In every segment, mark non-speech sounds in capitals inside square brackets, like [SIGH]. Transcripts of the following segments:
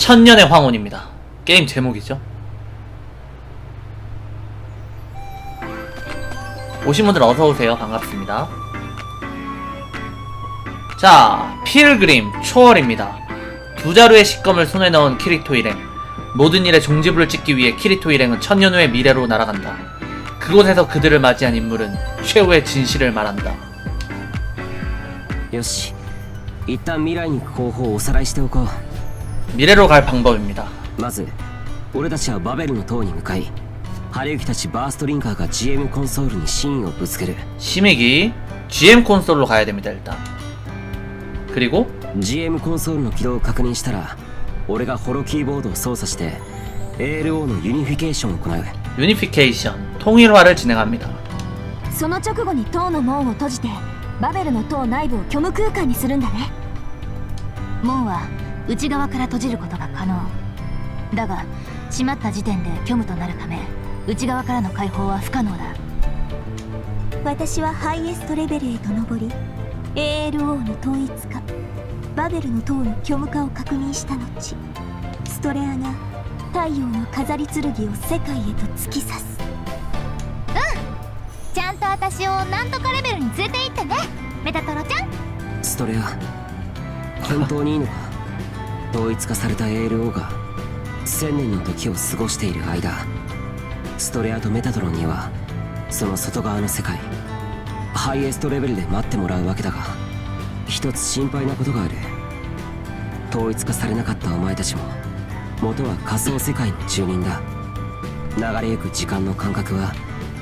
천년의 황혼입니다. 게임 제목이죠. 오신 분들 어서 오세요. 반갑습니다. 자, 필그림 초월입니다. 두 자루의 식검을 손에 넣은 키리토 일행. 모든 일에 종지부를 찍기 위해 키리토 일행은 천년 후의 미래로 날아간다. 그곳에서 그들을 맞이한 인물은 최후의 진실을 말한다. よし一旦未来に行く方法をおさらいしておこ 미래로 갈 방법입니다. うまず俺たちはバベルの塔に向かい晴行たちバーストリンカーが GM コンソールに真意をぶつける 심익이 GM 콘솔로 가야 됩니다, 일단. 그리고 GM コンソールの起動を確認したら俺がホロキーボードを操作して ALO のユニフィケーションを行う 유니피케이션, 통일화를 진행합니다. その直後に塔の門を閉じてバベルの塔内部を虚無空間にするんだね門は 内側から閉じることが可能。だが閉まった時点で虚無となるため内側からの解放は不可能だ。私はハイエストレベルへと上り ALO の統一化バベルの塔の虚無化を確認した後ストレアが太陽の飾り剣を世界へと突き刺す。ちゃんと私をなんとかレベルに連れて行ってね。メタトロちゃん。ストレア本当にいいのか？統一化された ALO が1000年の時を過ごしている間ストレアとメタトロンにはその外側の世界ハイエストレベルで待ってもらうわけだが一つ心配なことがある。統一化されなかったお前たちも元は仮想世界の住人だ。流れゆく時間の感覚は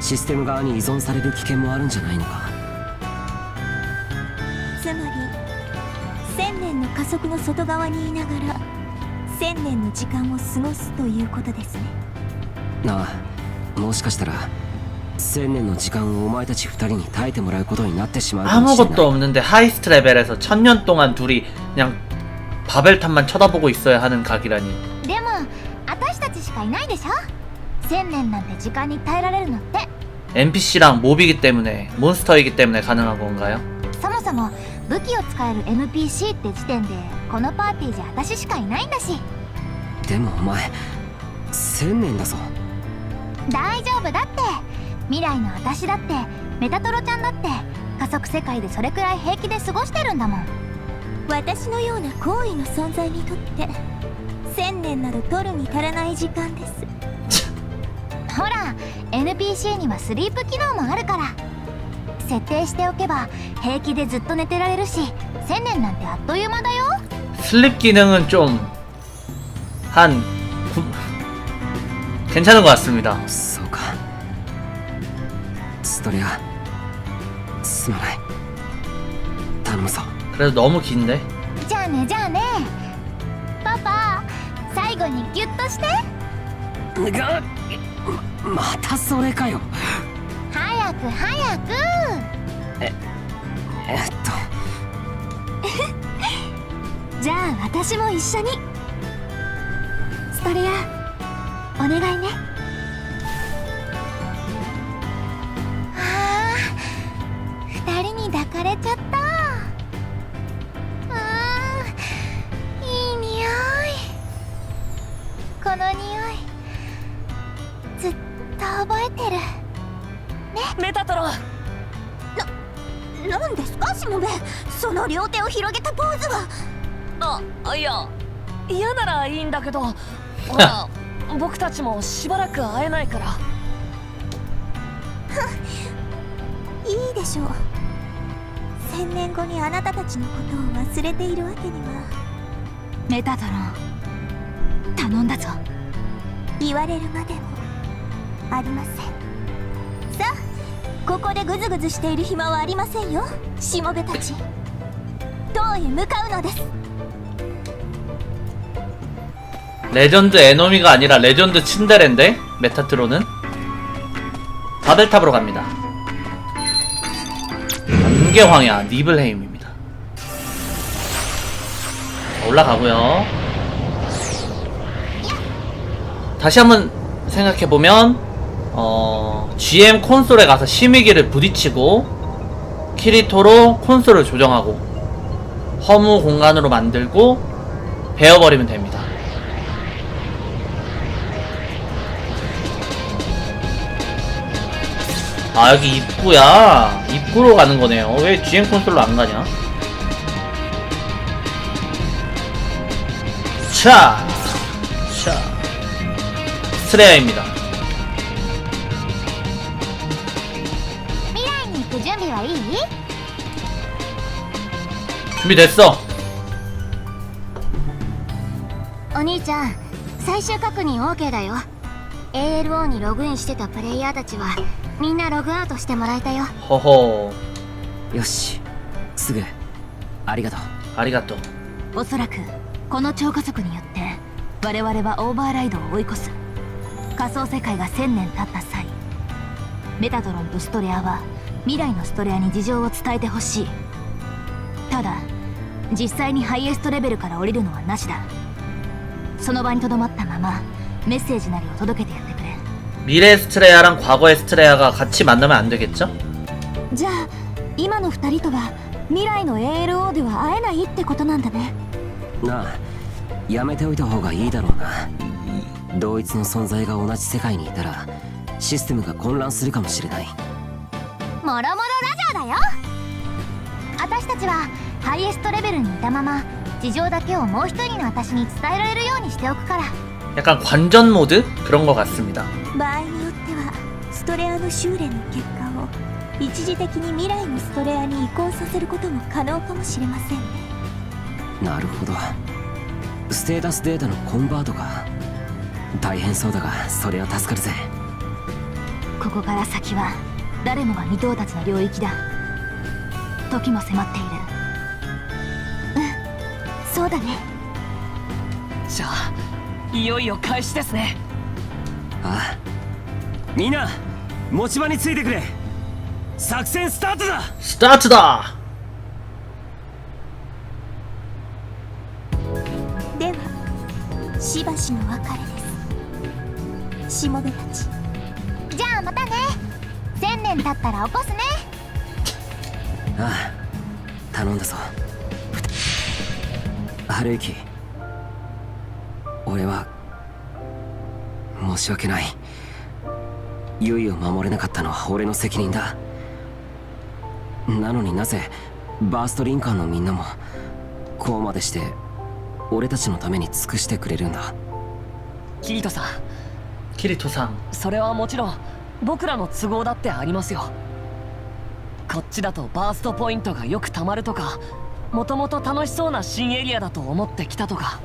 システム側に依存される危険もあるんじゃないのか？加速の外側にいながら1000年の時間を過ごすということですねなあもしかしたら千年の時間をお前たち二人に耐えてもらうことになってしまうかもしれ 아무것도 ない 없는데 하이스트 레벨에서 천년 동안 둘이 그냥 바벨탑만 쳐다보고 있어야 하는 각이라니. でも私たちしかいないでしょ千年なんて時間に耐えられるのって NPC랑 몹이기 때문에 몬스터이기 때문에 가능한 건가요? そもそも 武器を使える NPC って時点でこのパーティーじゃ私しかいないんだし。でもお前千年だぞ。大丈夫だって。未来の私だって。メタトロちゃんだって。加速世界でそれくらい平気で過ごしてるんだもん。私のような高位の存在にとって1000年など取るに足らない時間です。ほら NPC にはスリープ機能もあるから設定しておけば平気でずっと寝てられるし1000年なんてあっという間だよ 슬립 기능은 좀 한 괜찮은 것 같습니다. そうかストレアすまない頼むぞ 그래도 너무 긴데. じゃあねじゃあねパパ最後にギュッとしてがまたそれかよ 早く早く。えっと。[LAUGHS] じゃあ私も一緒に。ストレアお願いね。ああ二人に抱かれちゃった。あーいい匂い。この匂いメタトロ何ですかしもべその両手を広げたポーズは。あいや嫌ならいいんだけど。ほら僕たちもしばらく会えないから。いいでしょう。1000年後にあなたたちのことを忘れているわけには。メタトロン頼んだぞ。言われるまでもありませんここでグズグズしている暇はありませんよしもべたち塔へ向かうのです 레전드 에노미가 아니라 레전드 친데레인데 메타트로는 바벨탑으로 갑니다. 번개황야 니블헤임입니다. 자, 올라가고요. 다시 한번 생각해 보면 어, GM 콘솔에 가서 심의기를 부딪히고 키리토로 콘솔을 조정하고 허무 공간으로 만들고 베어버리면 됩니다. 아 여기 입구야 입구로 가는 거네요 왜 GM 콘솔로 안 가냐 차! 차! 스레아입니다 준비됐어 お兄ちゃん最終確認 OK だよ ALO にログインしてたプレイヤーたちはみんなログアウトしてもらえたよ 허허 よしすぐありがとう 아리가또 おそらくこの超加速によって我々はオーバーライドを追い越す仮想世界が1000年経った際メタトロンとストレアは未来のストレアに事情を伝えてほしいただ 実際にハイエストレベルから降りるのはなしだその場にとどまったままメッセージなりを届けてやってくれ 미래 스트레야랑 과거의 스트레야가 같이 만나면 안 되겠죠? じゃあ今の2人とは未来の ALO では会えないってことなんだねなあやめておいた方がいいだろうな同一の存在が同じ世界にいたらシステムが混乱するかもしれないもろもろラジャーだよ私たちは ハイエストレベルにいたまま事情だけをもう一人の私に伝えられるようにしておくから 약간 관전 모드 그런 것 같습니다. 場合によってはストレアの修練の結果を一時的に未来のストレアに移行させることも可能かもしれませんねなるほどステータスデータのコンバートか大変そうだがそれは助かるぜここから先は誰もが未到達の領域だ時も迫っているうん そうだね。じゃあいよいよ開始ですね。あみんな持ち場についてくれ。作戦スタートだ。スタートだ。ではしばしの別れです。しもべたち。じゃあまたね。千年経ったら起こすね。ああ頼んだぞ。春之俺は申し訳ない。ゆいを守れなかったのは俺の責任だ。なのになぜバーストリンカーのみんなもこうまでして俺たちのために尽くしてくれるんだ。キリトさん。キリトさん。それはもちろん僕らの都合だってありますよ。こっちだとバーストポイントがよくたまるとかもともと楽しそうな新エリアだと思ってきたとか。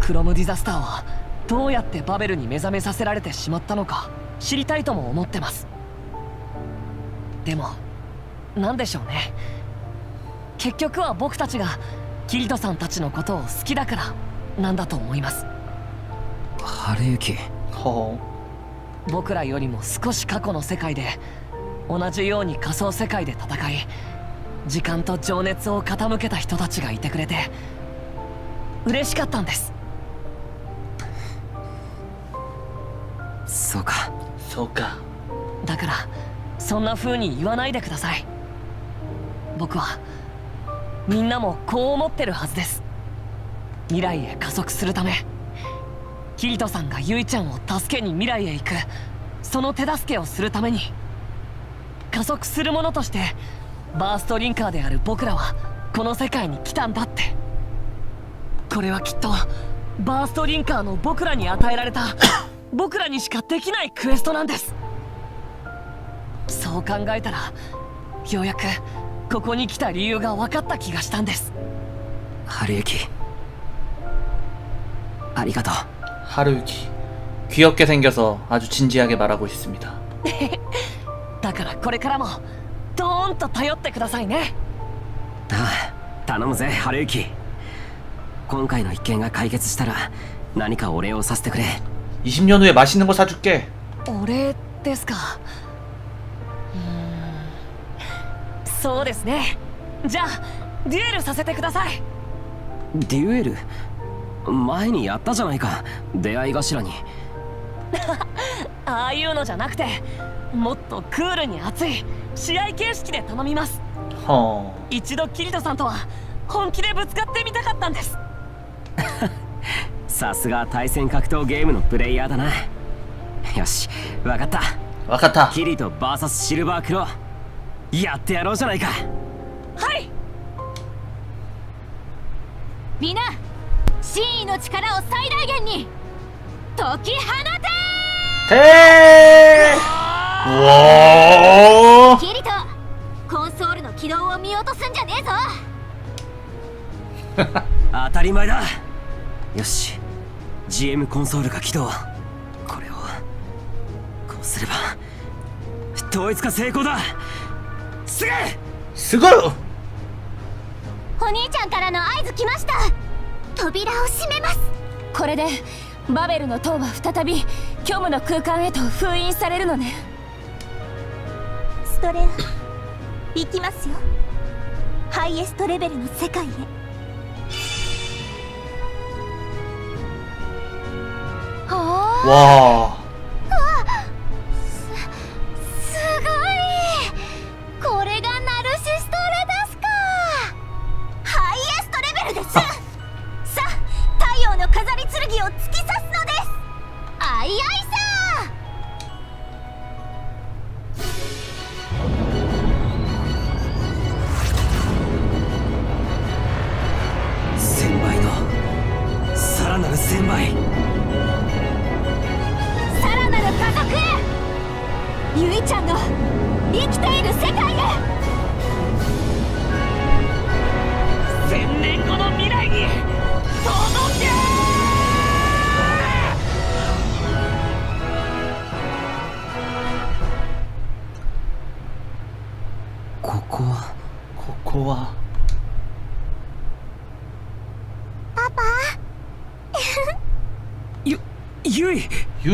クロムディザスターはどうやってバベルに目覚めさせられてしまったのか知りたいとも思ってます。でも何でしょうね。結局は僕たちがキリトさんたちのことを好きだからなんだと思います。春之허僕らよりも少し過去の世界で同じように仮想世界で戦い時間と情熱を傾けた人たちがいてくれて嬉しかったんです。そうか。소까だからそんな風に言わないでください。僕はみんなもこう思ってるはずです。未来へ加速するためキリトさんがユイちゃんを助けに未来へ行く。その手助けをするために加速する者としてバーストリンカーである僕らはこの世界に来たんだってこれはきっとバーストリンカーの僕らに与えられた[COUGHS] 僕らにしかできないクエストなんですそう考えたらようやくここに来た理由が分かった気がしたんです 春之ありがとう 하루유키 귀엽게 생겨서 아주 진지하게 말하고 있습니다 [LAUGHS] だからこれからも ドーンと頼ってくださいねああ頼むぜ春之今回の一件が解決したら何かお礼をさせてくれ 20년 후에 맛있는 거 사줄게 お礼ですかうーんそうですねじゃあデュエルさせてくださいデュエル前にやったじゃないか出会い頭に[LAUGHS] ああいうのじゃなくてもっとクールに熱い 試合形式で頼みます。허一度キリトさんとは本気でぶつかってみたかったんです。[LAUGHS] さすが対戦格闘ゲームのプレイヤーだな。よしわかった。わかった。キリト VS シルバークロー。やってやろうじゃないか。はい。みんな真意の力を最大限に。解き放ててー。おー。キリトコンソールの起動を見落とすんじゃねえぞ。[LAUGHS] 当たり前だ。よし。GM コンソールが起動これを。こうすれば統一化成功だ。すぐすごい！お兄ちゃんからの合図来ました。扉を閉めます。これでバベルの塔は再び虚無の空間へと封印されるのね。ストレア行きますよ。ハイエストレベルの世界へ。い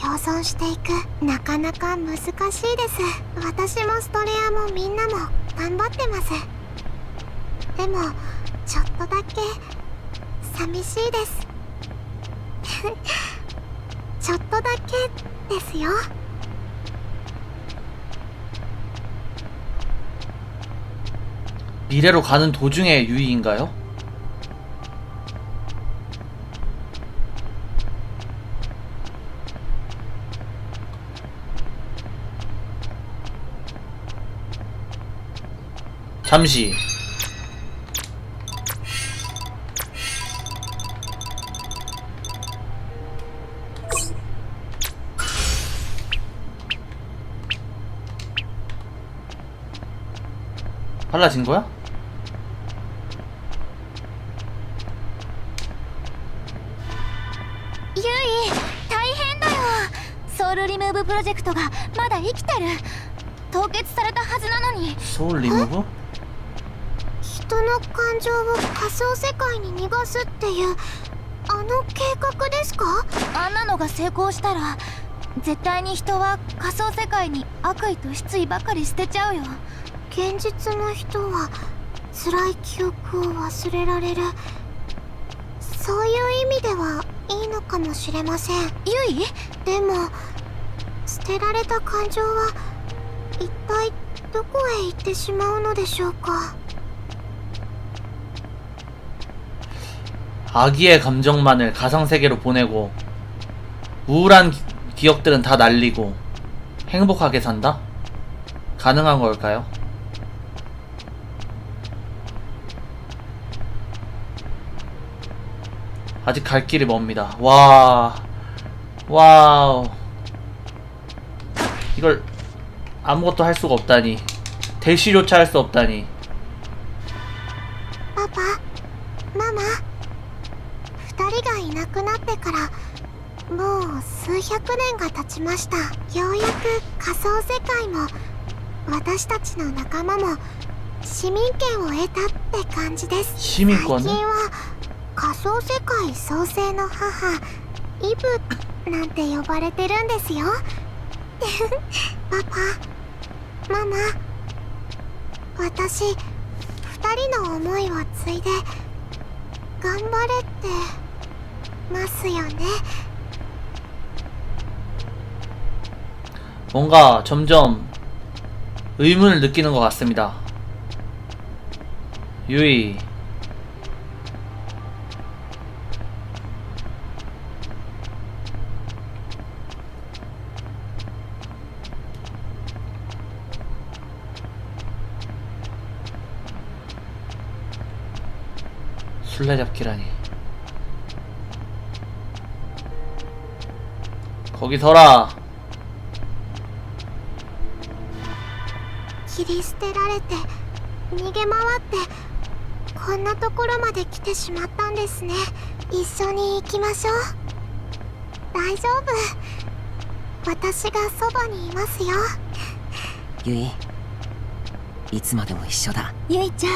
共存していくなかなか難しいです私もストレアもみんなも頑張ってますでもちょっとだけ寂しいです[LAUGHS] ちょっとだけですよ 미래로 가는 도중에 유이인가요? 잠시 빨라진 거야? ゆい大変だよソウルリムーブプロジェクトがまだ生きてる凍結されたはずなのに 소울 리무브? 人の感情を仮想世界に逃がすっていうあの計画ですか？あんなのが成功したら絶対に人は仮想世界に悪意と失意ばかり捨てちゃうよ。現実の人は辛い記憶を忘れられる。そういう意味ではいいのかもしれません。ゆい？でも捨てられた感情は一体どこへ行ってしまうのでしょうか？ 아기의 감정만을 가상세계로 보내고 우울한 기, 기억들은 다 날리고 행복하게 산다? 가능한 걸까요? 아직 갈 길이 멉니다. 와, 와우. 이걸 아무것도 할 수가 없다니. 대시조차 할 수 없다니. 봐봐, 마마. 二人がいなくなってからもう数百年が経ちました。ようやく仮想世界も私たちの仲間も市民権を得たって感じです。市民権最近は仮想世界創生の母イブなんて呼ばれてるんですよ。[LAUGHS] パパママ私二人の思いを継いで頑張れってますよね 뭔가 점점 의문을 느끼는 것 같습니다. 유이. 술래잡기라니. 거기 서라. 切り捨てられて逃げ回ってこんなところまで来てしまったんですね一緒に行きましょう大丈夫私がそばにいますよゆいいつまでも一緒だゆいちゃん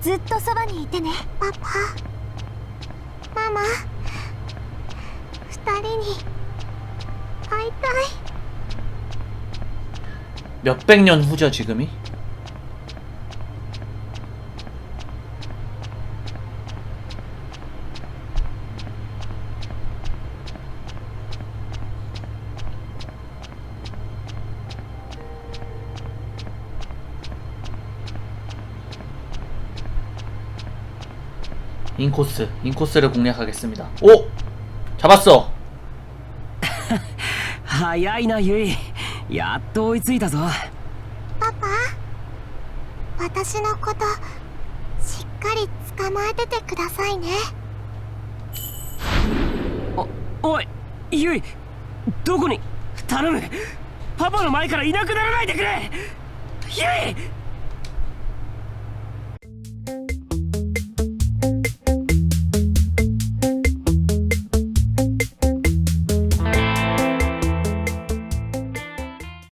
ずっとそばにいてねパパママ二人に会いたい 몇백 년 후죠, 지금이? 인코스, 인코스를 공략하겠습니다. 오! 잡았어! 早いなゆいやっと追いついたぞ。パパ？私のことしっかり捕まえててくださいね。おいゆいどこに？頼む。パパの前からいなくならないでくれ。ゆい